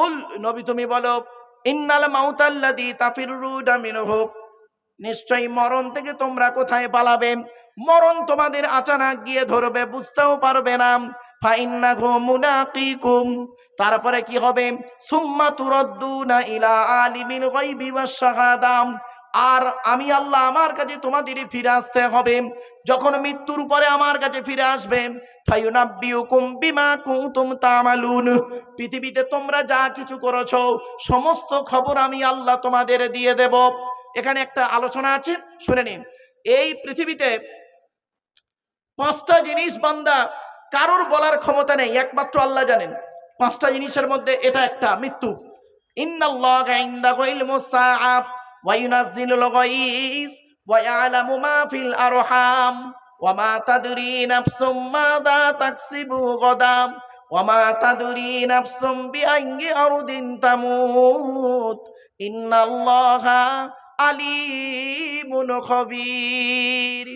কুল নবী তুমি বলো, ইন্নাল মাউতাল্লাদি তাফিরুনা মিনহু। নিশ্চয়ই মরণ থেকে তোমরা কোথায় পালাবে? মরণ তোমাদের আচানক গিয়ে ধরবে, বুঝতেও পারবে না। তারপরে কি হবে? সুম্মা তুরদ্দুনা ইলা আলিমিল গায়বি ওয়াশ শাহাদাম আর আমি আল্লাহ আমার কাছে তোমাদের ফিরে আসতে হবে। যখন মৃত্যুর পরে আমার কাছে ফিরে আসবে পৃথিবীতে তোমরা যা কিছু করেছ, সমস্ত খবর আমি আল্লাহ তোমাদের দিয়ে দেব। এখানে একটা আলোচনা আছে, শুনে নিন। এই পৃথিবীতে পাঁচটা জিনিস বান্দা কারোর বলার ক্ষমতা নেই, একমাত্র আল্লাহ জানেন। পাঁচটা জিনিসের মধ্যে এটা একটা, মৃত্যু। ইন্নাল্লাহা ইলমুস সাআ ওয়া ইয়ালামু মা ফিল আরহাম ওয়া মা তাদরি নাফসুম মাযা তাকসিবু গাদাম ওয়া মা তাদরি নাফসুম বিআইয়ি আরদিন আলিমুন খবীর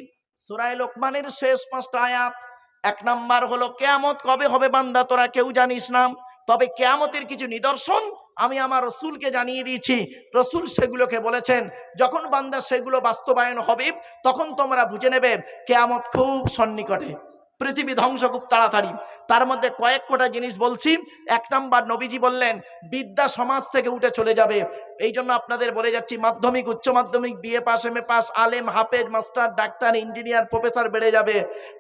সূরা লোকমানের শেষ পাঁচটা আয়াত। এক নাম্বার হলো, কেয়ামত কবে হবে বান্দা? তোরা কেউ জানিস না। তবে কেয়ামতের কিছু নিদর্শন আমি আমার রসুলকে জানিয়ে দিয়েছি। রসুল সেগুলোকে বলেছেন, যখন বান্দা সেগুলো বাস্তবায়ন হবে, তখন তোমরা বুঝে নেবে কেয়ামত খুব সন্নিকটে। পৃথিবী ধ্বংস খুব তাড়াতাড়ি। তার মধ্যে কয়েক কোটা জিনিস বলছি। এক নাম্বার, নবীজি বললেন, বিদ্যা সমাজ থেকে উঠে চলে যাবে। এই জন্য আপনাদের বলে যাচ্ছি, মাধ্যমিক, উচ্চ মাধ্যমিক B A pass M A pass আলেম, হাফেজ, মাস্টার, ডাক্তার, ইঞ্জিনিয়ার প্রফেসর বেড়ে যাবে।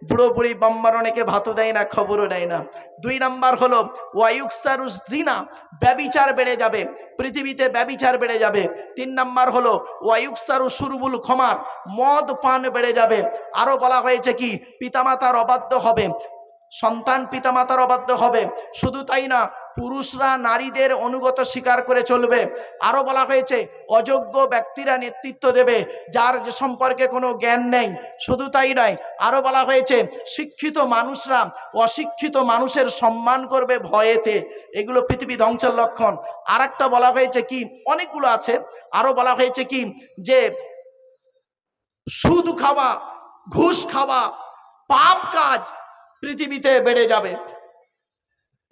বুড়ো বুড়ি বাম্মার অনেকে ভাতও দেয় না, খবরও দেয় না। দুই নাম্বার হলো ওয়ায়ুকসারুস জিনা, ব্যবিচার বেড়ে যাবে। পৃথিবীতে ব্যবিচার বেড়ে যাবে। তিন নাম্বার হলো, ওয়ায়ুকসারু সুরবুল খমার, মদ পান বেড়ে যাবে। আরও বলা হয়েছে কি, পিতামাতার অবাধ্য হবে। সন্তান পিতামাতার অবাধ্য হবে। শুধু তাই না, পুরুষরা নারীদের অনুগত স্বীকার করে চলবে। আরও বলা হয়েছে, অযোগ্য ব্যক্তিরা নেতৃত্ব দেবে, যার যে সম্পর্কে কোনো জ্ঞান নেই। শুধু তাই নয় আরও বলা হয়েছে, শিক্ষিত মানুষরা অশিক্ষিত মানুষের সম্মান করবে ভয়েতে। এগুলো পৃথিবী ধ্বংসের লক্ষণ। আর বলা হয়েছে কি, অনেকগুলো আছে। আরও বলা হয়েছে কি, যে সুদ খাওয়া, ঘুষ খাওয়া, পাপ কাজ পৃথিবীতে বেড়ে যাবে।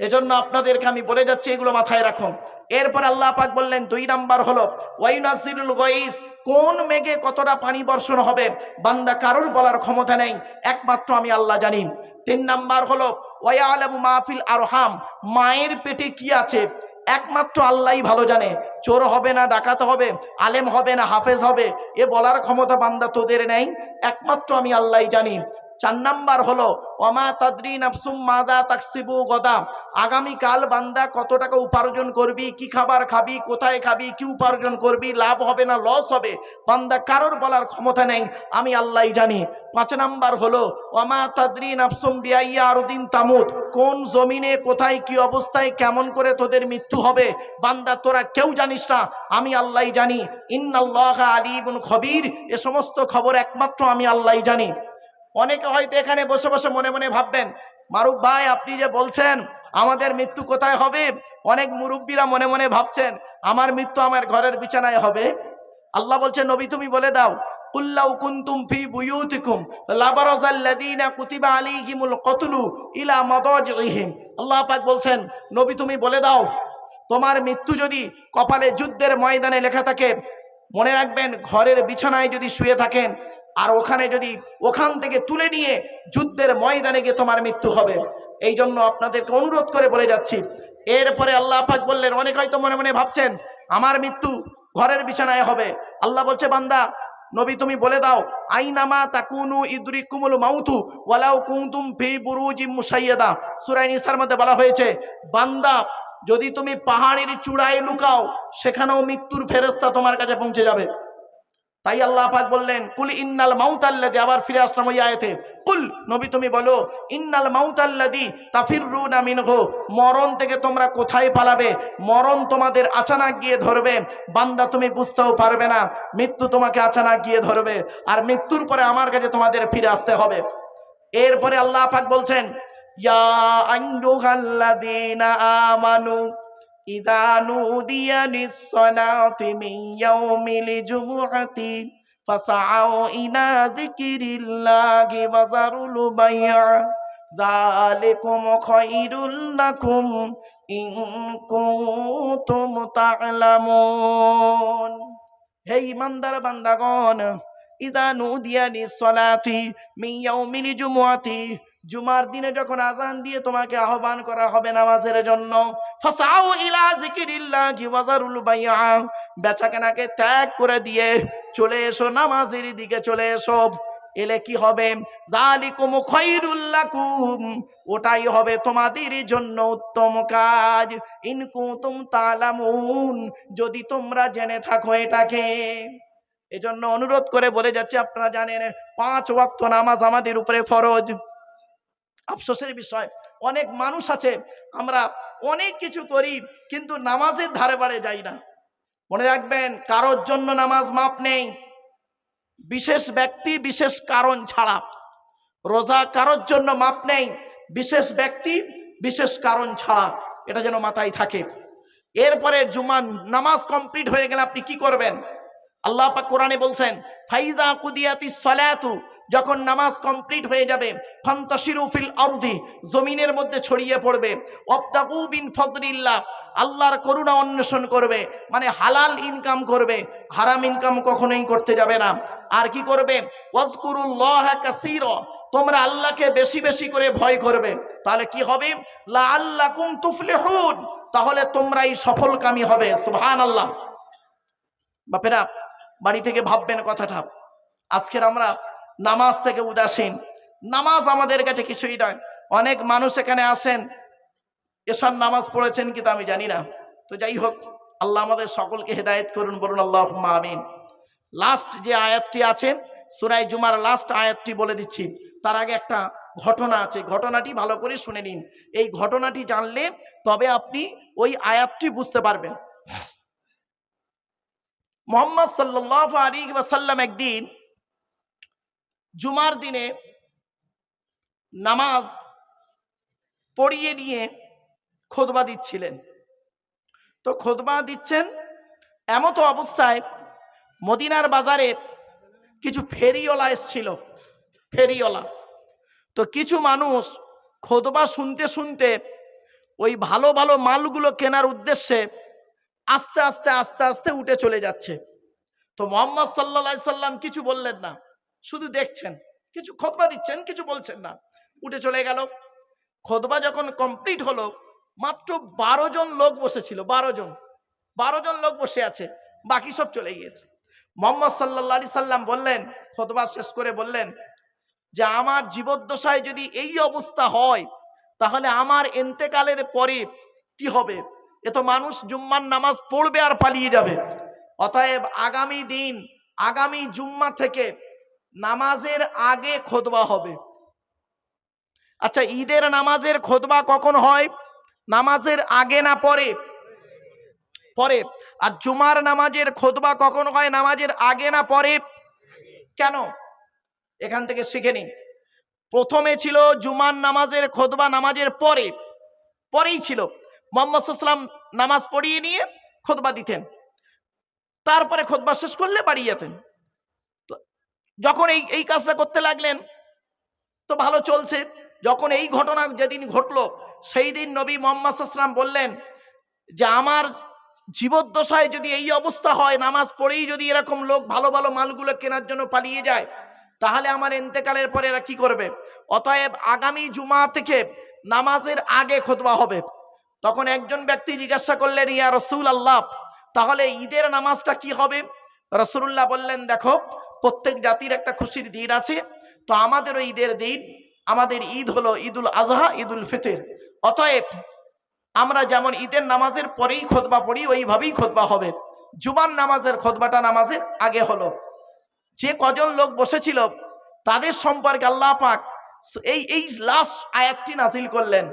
এজন্য আপনাদেরকে আমি বলে যাচ্ছি, এগুলো মাথায় রাখুন। এরপর আল্লাহ পাক বললেন, দুই নাম্বার হলো, ওয়াইনাসিরুল গইস কোন মেঘে কতটা পানি বর্ষণ হবে? বান্দা কারোর বলার ক্ষমতা নেই, একমাত্র আমি আল্লাহ জানি। তিন নাম্বার হলো ওয়াইয়ালামু মাহফিল আরহাম, মায়ের পেটে কি আছে? একমাত্র আল্লাহই ভালো জানে। চোর হবে না, ডাকাত হবে, আলেম হবে না, হাফেজ হবে, এ বলার ক্ষমতা বান্দা তোদের নেই, একমাত্র আমি আল্লাহই জানি। চার নাম্বার হলো অমা তাদরি নাফসুম মাদা তাকসিবু গদা আগামীকাল বান্দা কত টাকা উপার্জন করবি, কি খাবার খাবি, কোথায় খাবি, কি উপার্জন করবি, লাভ হবে না লস হবে? বান্দা কারোর বলার ক্ষমতা নেই, আমি আল্লাহই জানি। পাঁচ নাম্বার হলো অমা তাদরি নাফসুম বিয়াইয়া আরদিন তামুত কোন জমিনে, কোথায়, কি অবস্থায়, কেমন করে তোদের মৃত্যু হবে, বান্দা তোরা কেউ জানিস না, আমি আল্লাহই জানি। ইন্নাল্লাহ আলিবুন খবির, এ সমস্ত খবর একমাত্র আমি আল্লাহই জানি। অনেকে হয়তো এখানে বসে বসে মনে মনে ভাববেন, মারুফ ভাই, আপনি যে বলছেন, আমাদের মৃত্যু কোথায় হবে? অনেক মুরব্বীরা মনে মনে ভাবছেন, আমার মৃত্যু আমার ঘরের বিছানায় হবে। আল্লাহ বলছে, নবী তুমি বলে দাও কুল্লাউ কুনতুম ফি বুয়ুতিকুম, লাবারাজাল্লাযীনা কুতিবা আলাইহিমুল কতলু ইলা মাদাজিহিম। আল্লাহ পাক বলছেন, নবী তুমি বলে দাও, তোমার মৃত্যু যদি কপালে যুদ্ধের ময়দানে লেখা থাকে, মনে রাখবেন, ঘরের বিছানায় যদি শুয়ে থাকেন আর ওখানে যদি ওখান থেকে তুলে নিয়ে যুদ্ধের ময়দানে গিয়ে তোমার মৃত্যু হবে। এই জন্য আপনাদেরকে অনুরোধ করে বলে যাচ্ছি। এরপরে আল্লাহ পাক বললেন, অনেক হয়তো মনে মনে ভাবছেন, আমার মৃত্যু ঘরের বিছানায় হবে। আল্লাহ বলছে, বান্দা, নবী তুমি বলে দাও, আইনামা তাকুনু ইদরিকুমুল মাউতু ওয়ালাউ কুনতুম ফি বুরুজিম মুসাইয়াদা। সূরা নিসার মধ্যে বলা হয়েছে, বান্দা, যদি তুমি পাহাড়ের চূড়ায় লুকাও, সেখানেও মৃত্যুর ফেরেস্তা তোমার কাছে পৌঁছে যাবে। তাই আল্লাহ পাক বললেন, কুল ইন্নাল মাউতাল্লাদি আবার ফিরে আসলাম ওই আয়াতে। কুল নবী তুমি বলো, ইন্নাল মাউতাল্লাদি তাফিরুনা মিনহু মরণ থেকে তোমরা কোথায় পালাবে? মরণ তোমাদের আচানক গিয়ে ধরবে। বান্দা তুমি বুঝতেও পারবে না, মৃত্যু তোমাকে আচানক গিয়ে ধরবে। আর মৃত্যুর পরে আমার কাছে তোমাদের ফিরে আসতে হবে। এরপরে আল্লাহ পাক বলছেন, ইয়া আইয়ুহাল্লাযীনা আমানু إذا نودي للصلاة من يوم الجمعة فسعوا إلى ذكر الله وذروا البيع ذلكم خير لكم إن كنتم تعلمون هي من در بندگان ইদা নুদিয়া লিসসালাতি মিন ইয়াউমিল জুমুআতি জুমার দিনে যখন আজান দিয়ে তোমাকে আহ্বান করা হবে নামাজের জন্য, ফাসাউ ইলা যিকিরিল্লাহি ওয়াজারুল বাইআ। বেচাকেনাকে ত্যাগ করে দিয়ে চলে এসো, নামাজের দিকে চলে এসো। এলে কি হবে? যালিকুম খায়রুল লাকুম। ওটাই হবে তোমাদের জন্য উত্তম কাজ। ইন কুতুম তালামুন। যদি তোমরা জেনে থাকো এটাকে। এজন্য অনুরোধ করে বলে যাচ্ছে, আপনারা জানেন, পাঁচ ওয়াক্ত নামাজ আমাদের উপরে ফরজ। আফসোসের বিষয়, অনেক মানুষ আছে, আমরা অনেক কিছু করি, কিন্তু নামাজের ধারে বাড়ে যাই না। মনে রাখবেন, কারোর জন্য নামাজ মাপ নেই। বিশেষ ব্যক্তি, বিশেষ কারণ ছাড়া। রোজা কারোর জন্য মাপ নেই, বিশেষ ব্যক্তি, বিশেষ কারণ ছাড়া। এটা যেন মাথায় থাকে। এরপরে জুমান নামাজ কমপ্লিট হয়ে গেলে আপনি কি করবেন? আল্লাহ পাক কোরআনে বলছেন, ফাইজা কুদিয়াতি সলাতু যখন নামাজ কমপ্লিট হয়ে যাবে ফিল আরদি জমিনের মধ্যে ছড়িয়ে পড়বে অবদাকু বিন ফদরিল্লাহ আল্লাহর করুণা অন্বেষণ করবে মানে হালাল ইনকাম করবে, হারাম ইনকাম কখনোই করতে যাবে না। আর কি করবে? ওয়াজকুরুল্লাহ কাসীর তোমরা আল্লাহকে বেশি বেশি করে ভয় করবে। তাহলে কি হবে? লা আল্লাকুম তুফলিহুন তাহলে তোমরাই সফলকামী হবে, সুবহানাল্লাহ। বাপেরা বাড়ি থেকে ভাববেন কথাটা। আজকের আমরা নামাজ থেকে উদাসীন। নামাজ আমাদের কাছে কিছুই নয়। অনেক মানুষ এখানে আসেন এসব নামাজ পড়েছেন কিন্তু আমি জানি না। তো যাই হোক, আল্লাহ আমাদের সকলকে হেদায়েত করুন, বলুন আল্লাহ আমিন। লাস্ট যে আয়াতটি আছে সুরাই জুমার লাস্ট আয়াতটি বলে দিচ্ছি। তার আগে একটা ঘটনা আছে। ঘটনাটি ভালো করে শুনে নিন। এই ঘটনাটি জানলে তবে আপনি ওই আয়াতটি বুঝতে পারবেন। মোহাম্মদ সাল্লাহ আলী সাল্লাম একদিন জুমার দিনে নামাজ পড়িয়ে নিয়ে খোদবা দিচ্ছিলেন। তো খোদবা দিচ্ছেন এমতো অবস্থায় মদিনার বাজারে কিছু ফেরিওয়ালা এসছিল, ফেরিওয়ালা। তো কিছু মানুষ খোদবা শুনতে শুনতে ওই ভালো ভালো মালগুলো কেনার উদ্দেশ্যে আস্তে আস্তে আস্তে আস্তে উঠে চলে যাচ্ছে। তো মোহাম্মদ সাল্লা সাল্লাম কিছু বললেন না। শুধু দেখছেন, কিছু খোদবা দিচ্ছেন, কিছু বলছেন না। উঠে চলে গেল। খোদবা যখন কমপ্লিট হলো, মাত্র বারো জন লোক বসেছিল, বারো জন। বারো জন লোক বসে আছে, বাকি সব চলে গিয়েছে। মোহাম্মদ সাল্লা সাল্লাম বললেন, খোদবা শেষ করে বললেন যে, আমার জীবদ্দশায় যদি এই অবস্থা হয়, তাহলে আমার এন্তেকালের পরে কি হবে? এ তো মানুষ জুম্মার নামাজ পড়বে আর পালিয়ে যাবে। অতএব আগামী দিন, আগামী জুম্মা থেকে নামাজের আগে খোদবা হবে। আচ্ছা ঈদের নামাজের খোদবা কখন হয়? নামাজের আগে না পরে? পরে। আর জুমার নামাজের খোদবা কখন হয়? নামাজের আগে না পরে? কেন? এখান থেকে শিখে নিন। প্রথমে ছিল জুমার নামাজের খোদবা নামাজের পরে। পরেই ছিল। মোহাম্মদ সাল্লাম নামাজ পড়িয়ে নিয়ে খোদবা দিতেন। তারপরে খোদবা শেষ করলে বাড়ি যেতেন। তো যখন এই এই কাজটা করতে লাগলেন, তো ভালো চলছে। যখন এই ঘটনা যেদিন ঘটলো, সেই দিন নবী মোহাম্মদ বললেন যে, আমার জীবদ্দশায় যদি এই অবস্থা হয়, নামাজ পড়েই যদি এরকম লোক ভালো ভালো মালগুলো কেনার জন্য পালিয়ে যায়, তাহলে আমার এন্তেকালের পরে এরা কি করবে? অতএব আগামী জুমা থেকে নামাজের আগে খোদবা হবে। তখন একজন ব্যক্তি জিজ্ঞাসা করলেন, ইয়া রসুল আল্লাহ তাহলে ঈদের নামাজটা কি হবে? রসুল্লাহ বললেন, দেখো, প্রত্যেক জাতির একটা খুশির দিন আছে। তো আমাদেরও ঈদের দিন। আমাদের ঈদ হলো ঈদুল আজহা, ঈদুল ফিতর। অতএব আমরা যেমন ঈদের নামাজের পরেই খোদবা পড়ি, ওইভাবেই খোদবা হবে। জুমার নামাজের খোদবাটা নামাজের আগে হলো। যে কজন লোক বসেছিল, তাদের সম্পর্কে আল্লাহ পাক এই এই লাস্ট আয়াতটি নাজিল করলেন।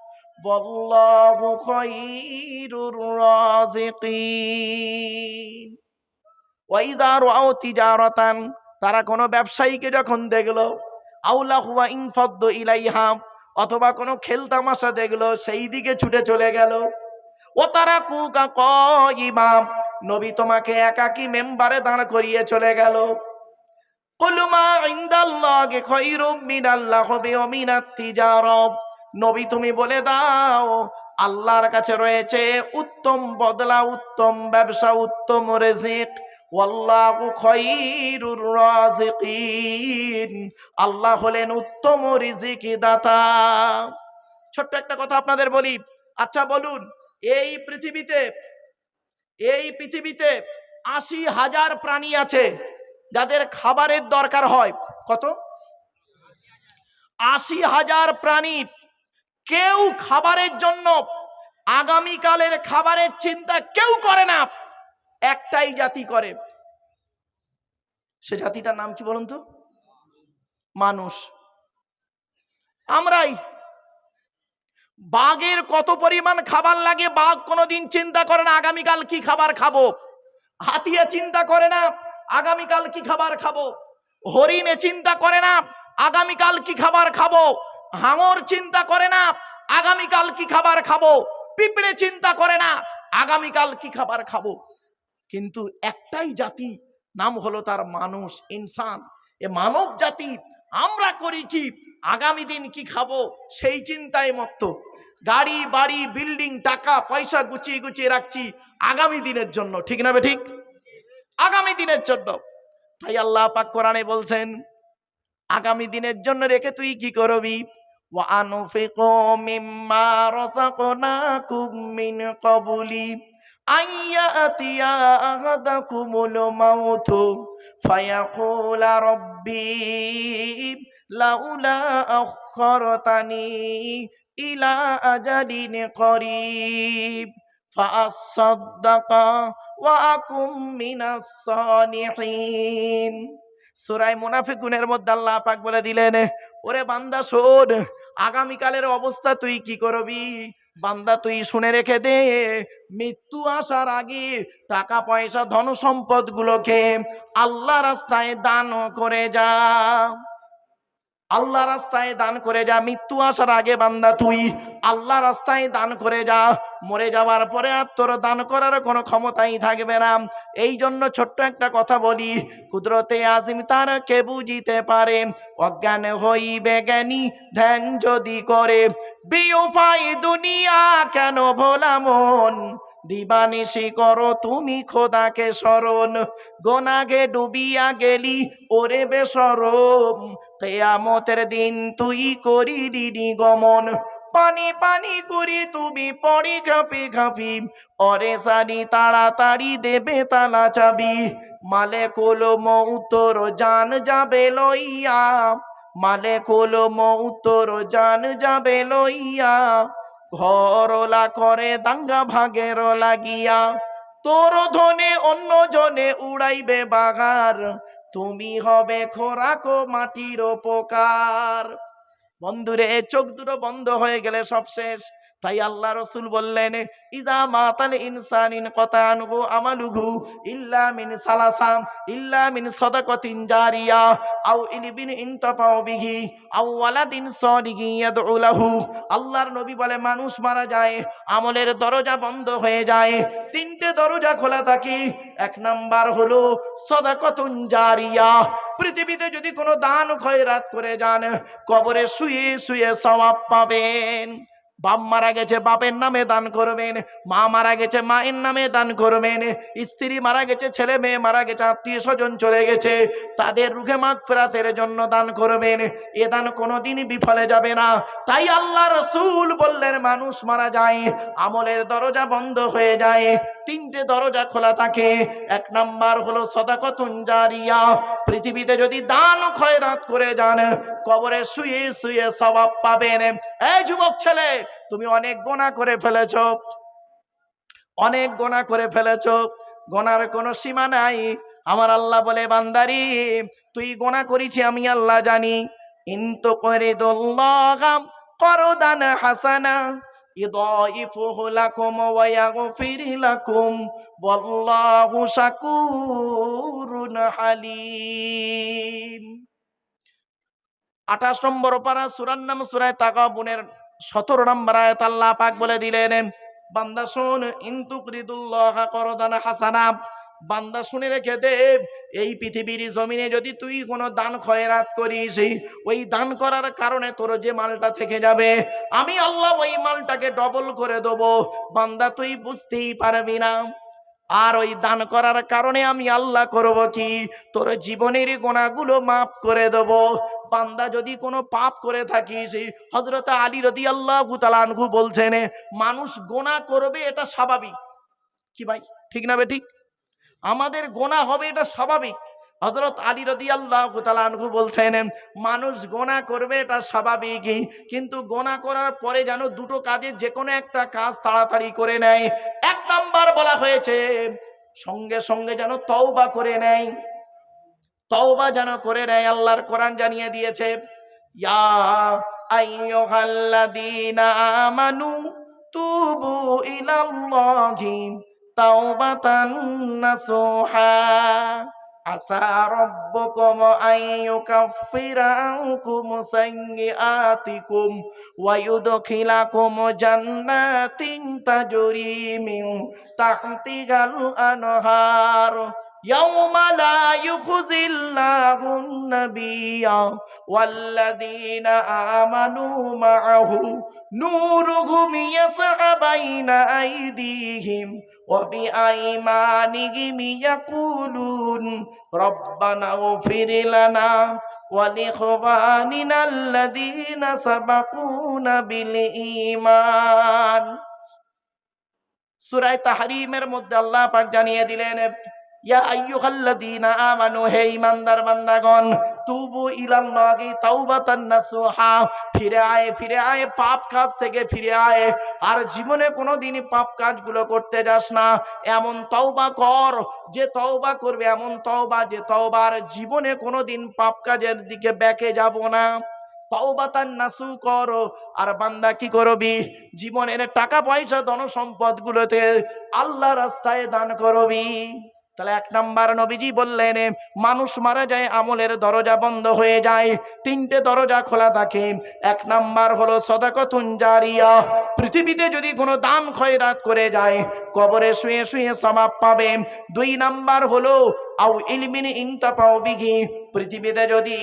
والله خير الرازقين ওয়াইদার আও তিজারতান তারা কোনো ব্যবসায়ীকে যখন দেখলো আউলা হুয়া ইনফদ্দ ইলাইহা অথবা কোনো খেলতামাশা দেখলো সেই দিকে ছুটে চলে গেল ও তারা কুকা কইমাম নবী তোমাকে একাকি মেম্বারে দাঁড় করিয়ে চলে গেল কুলমা ইনদাল্লাহি খায়রুম মিনাল্লাহি ওয়া মিনাত তিজারত নবী তুমি বলে দাও, আল্লাহর কাছে রয়েছে উত্তম বদলা, উত্তম ব্যবসা, উত্তম রিজিক। আল্লাহ হলেন উত্তম রিজিক দাতা ছোট্ট একটা কথা আপনাদের বলি। আচ্ছা বলুন, এই পৃথিবীতে এই পৃথিবীতে আশি হাজার প্রাণী আছে, যাদের খাবারের দরকার হয়। কত? আশি হাজার প্রাণী কেউ খাবারের জন্য আগামীকালের খাবারের চিন্তা কেউ করে না। একটাই জাতি করে। সে জাতিটার নাম কি বলুন তো? মানুষ। আমরাই। বাঘের কত পরিমাণ খাবার লাগে, বাঘ কোনোদিন চিন্তা করে না আগামীকাল কি খাবার খাব। হাতিয়া চিন্তা করে না আগামীকাল কি খাবার খাব। হরিণে চিন্তা করে না আগামীকাল কি খাবার খাব। হাঙর চিন্তা করে না, আগামীকাল কি খাবার খাব? পিঁপড়ে চিন্তা করে না, আগামীকাল কি খাবার খাব? কিন্তু একটাই জাতি, নাম হলো তার মানুষ, ইনসান। এ মানব জাতি, আমরা করি কি? আগামী দিন কি খাব? সেই চিন্তায় মত্ত। গাড়ি, বাড়ি, বিল্ডিং, টাকা, পয়সা গুছিয়ে গুছিয়ে রাখছি আগামী দিনের জন্য, ঠিক না ঠিক? আগামী দিনের জন্য। তাই আল্লাহ পাক কোরআনে বলছেন, আগামী দিনের জন্য রেখে তুই কি করবি? وأنفقوا مما رزقناكم من قبل أن يأتي أحدكم الموت فيقول ربي لولا أخرتني إلى أجل قريب فأصدق وأكن من الصالحين সুরাই মুনাফিকুনের মধ্যে আল্লাহ পাক বলে দিলেন, ওরে বান্দা শোন, আগামীকালের অবস্থা তুই কি করবি? বান্দা তুই শুনে রেখে দে, মৃত্যু আসার আগে টাকা পয়সা ধন সম্পদ গুলোকে আল্লাহ রাস্তায় দান করে যা। আল্লাহ রাস্তায় দান করে যা, মৃত্যু আসার আগে বান্দা তুই আল্লাহ রাস্তায় দান করে যা। মরে যাওয়ার পরে আর তোর দান করার কোনো ক্ষমতাই থাকবে না। এই জন্য ছোট্ট একটা কথা বলি, কুদরতে আজিম তার কে বুঝিতে পারে? অজ্ঞান হইবে জ্ঞানী ধ্যান যদি করে বিউপাই দুনিয়া কেন ভোলা মন? দিবানিশি করো তুমি খোদাকে স্মরণ। গোনাগে ডুবিয়া গেলি, ওরে বেসরম। কেয়ামতের দিন তুই করি করিলি গমন পানি পানি করি তুমি পড়ি ঘাপি ঘাপি। অরে সারি তাড়াতাড়ি দেবে তালা চাবি। মালে কোলো মৌতর জান যাবে লইয়া। মালে কোলো মৌতর জান যাবে লইয়া। ঘরলা করে দাঙ্গা ভাগের লাগিয়া, তোর ধনে অন্য জনে উড়াইবে বাগার, তুমি হবে খোরাক মাটির উপকার। বন্ধুরে, চোখ দুটো বন্ধ হয়ে গেলে সব শেষ। তাই আল্লাহ রসুল বললেন, ইদা মাতাল ইনসানিন কতানহু আমালুহু ইল্লা মিন সালাসাম ইল্লা মিন সাদাকাতিন জারিয়া, আও ইলবিন ইনতাফাউ বিহি, আও ওয়ালাদিন সালিহি ইয়াদউ লাহু। আল্লাহর নবী বলে, মানুষ মারা যায়, আমলের দরজা বন্ধ হয়ে যায়, তিনটে দরজা খোলা থাকে, এক নাম্বার হলো সদাকতুন জারিয়া, পৃথিবীতে যদি কোনো দান খয়রাত করে যান, কবরে শুয়ে শুয়ে সওয়াব পাবেন। বাপ মারা গেছে, বাপের নামে দান করবেন। মা মারা গেছে, মায়ের নামে দান করবেন। স্ত্রী মারা গেছে, ছেলে মেয়ে মারা গেছে, আত্মীয় স্বজন চলে গেছে। তাদের রুখে মাগ ফেরাতের জন্য দান করবেন। এ দান কোনোদিনই বিফলে যাবে না। তাই আল্লাহ রসুল বললেন, মানুষ মারা যায়, আমলের দরজা বন্ধ হয়ে যায়। তিনটে দরজা খোলা থাকে। এক নাম্বার হলো সদাকতুন জারিয়া। পৃথিবীতে যদি দান খয়রাত করে যান, কবরে শুয়ে শুয়ে স্বভাব পাবেন। এই যুবক ছেলে তুমি অনেক গোনা করে ফেলেছ। অনেক গোনা করে ফেলেছ। গোনার কোনো সীমা নাই। আমার আল্লাহ বলে, বান্দারি, তুই গোনা করিছি, আমি আল্লাহ জানি। ইন্তু করে দোল্লাগাম করদান হাসানা আঠাশ নম্বর পারা সুরার নাম সুরায় তাকাবুনের সতেরো নম্বর আয়াত আল্লাহ পাক বলে দিলেন, বান্দা শোন, ইন্তুকরিদুল্লাহ করদান হাসানা। বান্দা শুনে রেখে দে, এই পৃথিবীর জমিনে যদি তুই কোনো দান খয়রাত করিস, ওই দান করার কারণে তোর যে মালটা থেকে যাবে, আমি আল্লাহ ওই মালটাকে ডবল করে দেবো। বান্দা তুই বুঝতেই পারবি না। আর ওই দান করার কারণে আমি আল্লাহ করব কি? তোর জীবনের গোনাগুলো মাফ করে দেব। বান্দা যদি কোনো পাপ করে থাকিস হজরত আলী রদি আল্লাহ তালানহু বলছেন, মানুষ গোনা করবে এটা স্বাভাবিক। কি ভাই? ঠিক না বে ঠিক? আমাদের গোনা হবে এটা স্বাভাবিক। হজরত আলী রদি আল্লাহ তালানহু বলছেন, মানুষ গোনা করবে এটা স্বাভাবিকই, কিন্তু গোনা করার পরে যেন দুটো কাজে যে কোনো একটা কাজ তাড়াতাড়ি করে নেয়। এক নাম্বার বলা হয়েছে, সঙ্গে সঙ্গে যেন তওবা করে নেয়। তওবা যেন করে নেয়, আল্লাহর কোরআন জানিয়ে দিয়েছে, ইয়া আইয়ুহাল্লাযীনা আমানু আসা রব্বুকুম আইয়ুকাফিরা আনকুম সাইয়্যাতিকুম ওয়া ইউদখিলাকুম জান্নাতিন তাজরি মিন তাহতিহাল আনহার। يوم لا يخزي الله النبي والذين آمنوا معه نورهم يسعى بين أيديهم وبأيمانهم يقولون ربنا اغفر لنا ولإخواننا الذين سبقونا بالإيمان সুরায় তাহরিমের মধ্যে আল্লাহ পাক জানিয়ে দিলেন ইয়া হে তুবু ফিরে আয় ফিরে আয়, পাপ কাজ থেকে ফিরে আয়। আর জীবনে কোনোদিন পাপ কাজগুলো করতে যাস না। এমন কর, যে করবে এমন যে জীবনে কোনোদিন পাপ কাজের দিকে ব্যাকে যাব না। তওবাতান নাসু করো, আর বান্দা কি করবি? জীবনের টাকা পয়সা ধন সম্পদগুলোতে আল্লাহ রাস্তায় দান করবি। তাহলে এক নাম্বার নবীজি বললেন, মানুষ মারা যায়, আমলের দরজা বন্ধ হয়ে যায়, তিনটে দরজা খোলা থাকে। এক নাম্বার হলো সদাকতুন জারিয়া, পৃথিবীতে যদি কোনো দান খয়রাত করে যায়, কবরে শুয়ে শুয়ে সমাপ পাবে। দুই নাম্বার হলো আউ ইলমিন ইনতা বিঘি পৃথিবীতে যদি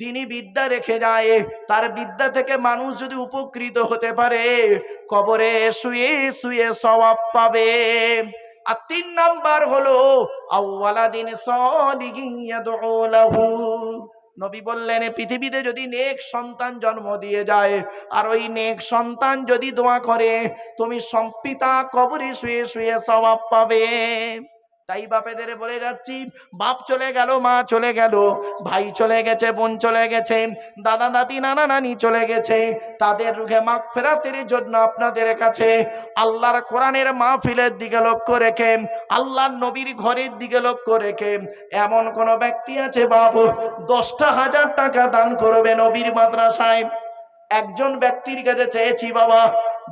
দিনী বিদ্যা রেখে যায়, তার বিদ্যা থেকে মানুষ যদি উপকৃত হতে পারে, কবরে শুয়ে শুয়ে সবাব পাবে। আর তিন নাম্বার হলো আউ্লাদিন নবী বললেন পৃথিবীতে যদি নেক সন্তান জন্ম দিয়ে যায়, আর ওই নেক সন্তান যদি দোয়া করে, তুমি সম্পিতা কবরে শুয়ে শুয়ে সবাব পাবে। তাই বাপেদের বলে যাচ্ছি, বাপ চলে গেল, মা চলে গেল, ভাই চলে গেছে, বোন চলে গেছে, দাদা দাদি নানা, নানি চলে গেছে, তাদের রুখে মাখ ফেরাতের জন্য আপনাদের কাছে আল্লাহর কোরআনের মাহফিলের দিকে লক্ষ্য রেখে, আল্লাহর নবীর ঘরের দিকে লক্ষ্য রেখে, এমন কোন ব্যক্তি আছে বাবু দশটা হাজার টাকা দান করবে নবীর মাদ্রাসায়? একজন ব্যক্তির কাছে চেয়েছি বাবা,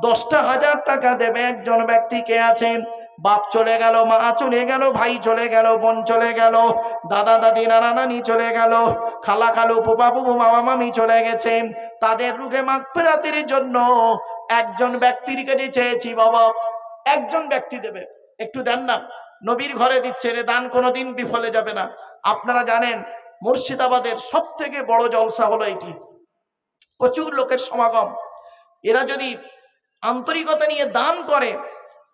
দশটা হাজার টাকা দেবে একজন ব্যক্তিকে আছে? বাপ চলে গেল, মা চলে গেল, ভাই চলে গেল, বোন চলে গেল, দাদা, দাদি, নানা, নানি চলে গেল, খালা, খালু পুপা পুপু মামা, মামি চলে গেছে। তাদের রুখে মাগ ফেরাতির জন্য একজন ব্যক্তির কাছে চেয়েছি, বাবা, একজন ব্যক্তি দেবে। একটু দেন না, নবীর ঘরে দিচ্ছে রে, দান কোনোদিন বিফলে যাবে না। আপনারা জানেন, মুর্শিদাবাদের সব থেকে বড় জলসা হলো এটি। প্রচুর লোকের সমাগম। এরা যদি আন্তরিকতা নিয়ে দান করে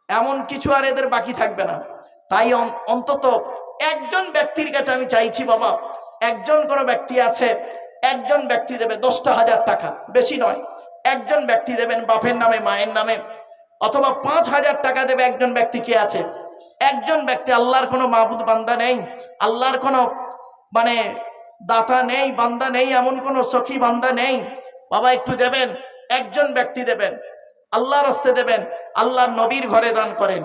এমন কিছু আর এদের বাকি থাকবে না। তাই অন- অন্তত একজন ব্যক্তির কাছে আমি চাইছি বাবা, একজন কোনো ব্যক্তি আছে, একজন ব্যক্তি দেবে দশটা হাজার টাকা, বেশি নয়। একজন ব্যক্তি দেবেন বাপের নামে, মায়ের নামে, অথবা পাঁচ হাজার টাকা দেবে একজন ব্যক্তি কে আছে। একজন ব্যক্তি আল্লাহর কোনো মাহবুদ বান্দা নেই, আল্লাহর কোনো মানে দাতা নেই, বান্দা নেই, এমন কোনো সখী বান্দা নেই। বাবা, একটু দেবেন, একজন ব্যক্তি দেবেন। আল্লাহর আসতে দেবেন আল্লাহর নবীর ঘরে দান করেন।